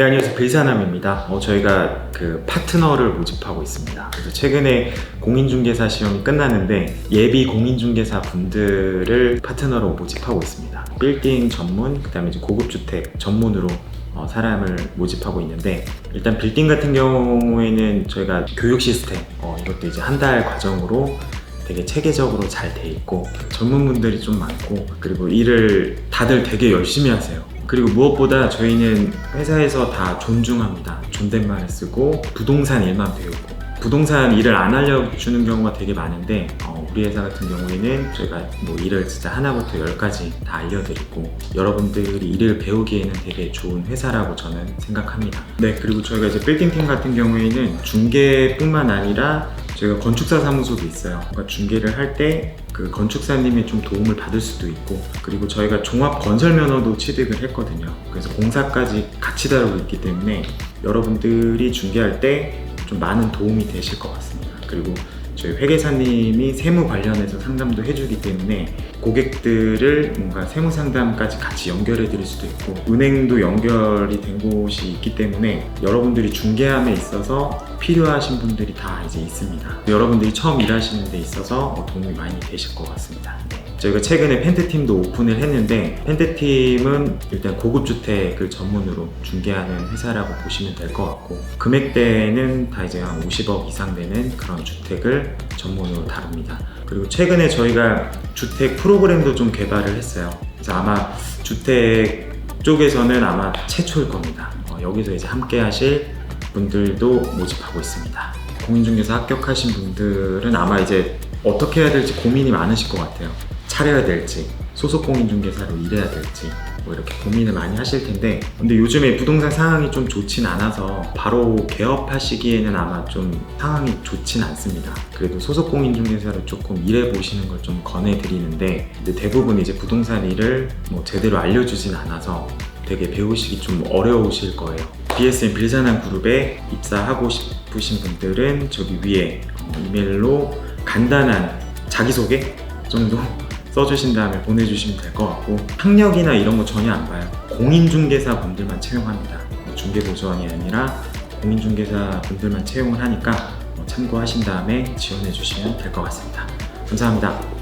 네, 안녕하세요. 빌사남입니다. 어, 저희가 그 파트너를 모집하고 있습니다. 그래서 최근에 공인중개사 시험이 끝났는데 예비 공인중개사 분들을 파트너로 모집하고 있습니다. 빌딩 전문, 그 다음에 고급주택 전문으로 어, 사람을 모집하고 있는데 일단 빌딩 같은 경우에는 저희가 교육 시스템 어, 이것도 이제 한 달 과정으로 되게 체계적으로 잘 돼 있고 전문분들이 좀 많고 그리고 일을 다들 되게 열심히 하세요. 그리고 무엇보다 저희는 회사에서 다 존중합니다. 존댓말을 쓰고 부동산 일만 배우고 부동산 일을 안 알려주는 경우가 되게 많은데 어, 우리 회사 같은 경우에는 저희가 뭐 일을 진짜 하나부터 열까지 다 알려드리고 여러분들이 일을 배우기에는 되게 좋은 회사라고 저는 생각합니다. 네 그리고 저희가 이제 빌딩팀 같은 경우에는 중개뿐만 아니라 저희가 건축사 사무소도 있어요. 그러니까 중개를 할 때 그 건축사님의 좀 도움을 받을 수도 있고 그리고 저희가 종합 건설 면허도 취득을 했거든요. 그래서 공사까지 같이 다루고 있기 때문에 여러분들이 중개할 때 좀 많은 도움이 되실 것 같습니다. 그리고 저희 회계사님이 세무 관련해서 상담도 해주기 때문에 고객들을 뭔가 세무 상담까지 같이 연결해 드릴 수도 있고 은행도 연결이 된 곳이 있기 때문에 여러분들이 중개함에 있어서 필요하신 분들이 다 이제 있습니다. 여러분들이 처음 일하시는 데 있어서 뭐 도움이 많이 되실 것 같습니다. 네. 저희가 최근에 펜트팀도 오픈을 했는데 펜트팀은 일단 고급 주택을 전문으로 중개하는 회사라고 보시면 될 것 같고 금액대는 다 이제 한 50억 이상 되는 그런 주택을 전문으로 다룹니다. 그리고 최근에 저희가 주택 프로그램도 좀 개발을 했어요. 그래서 아마 주택 쪽에서는 아마 최초일 겁니다. 어, 여기서 이제 함께 하실 분들도 모집하고 있습니다. 공인중개사 합격하신 분들은 아마 이제 어떻게 해야 될지 고민이 많으실 것 같아요. 차려야 될지, 소속 공인중개사로 일해야 될지, 뭐 이렇게 고민을 많이 하실 텐데, 근데 요즘에 부동산 상황이 좀 좋진 않아서 바로 개업하시기에는 아마 좀 상황이 좋진 않습니다. 그래도 소속 공인중개사로 조금 일해 보시는 걸 좀 권해드리는데, 대부분 이제 부동산 일을 뭐 제대로 알려주진 않아서 되게 배우시기 좀 어려우실 거예요. BSM 빌산한 그룹에 입사하고 싶으신 분들은 저기 위에 어, 이메일로 간단한 자기소개 정도 써주신 다음에 보내주시면 될 것 같고 학력이나 이런 거 전혀 안 봐요. 공인중개사 분들만 채용합니다. 뭐 중개보조원이 아니라 공인중개사 분들만 채용을 하니까 뭐 참고하신 다음에 지원해 주시면 될 것 같습니다. 감사합니다.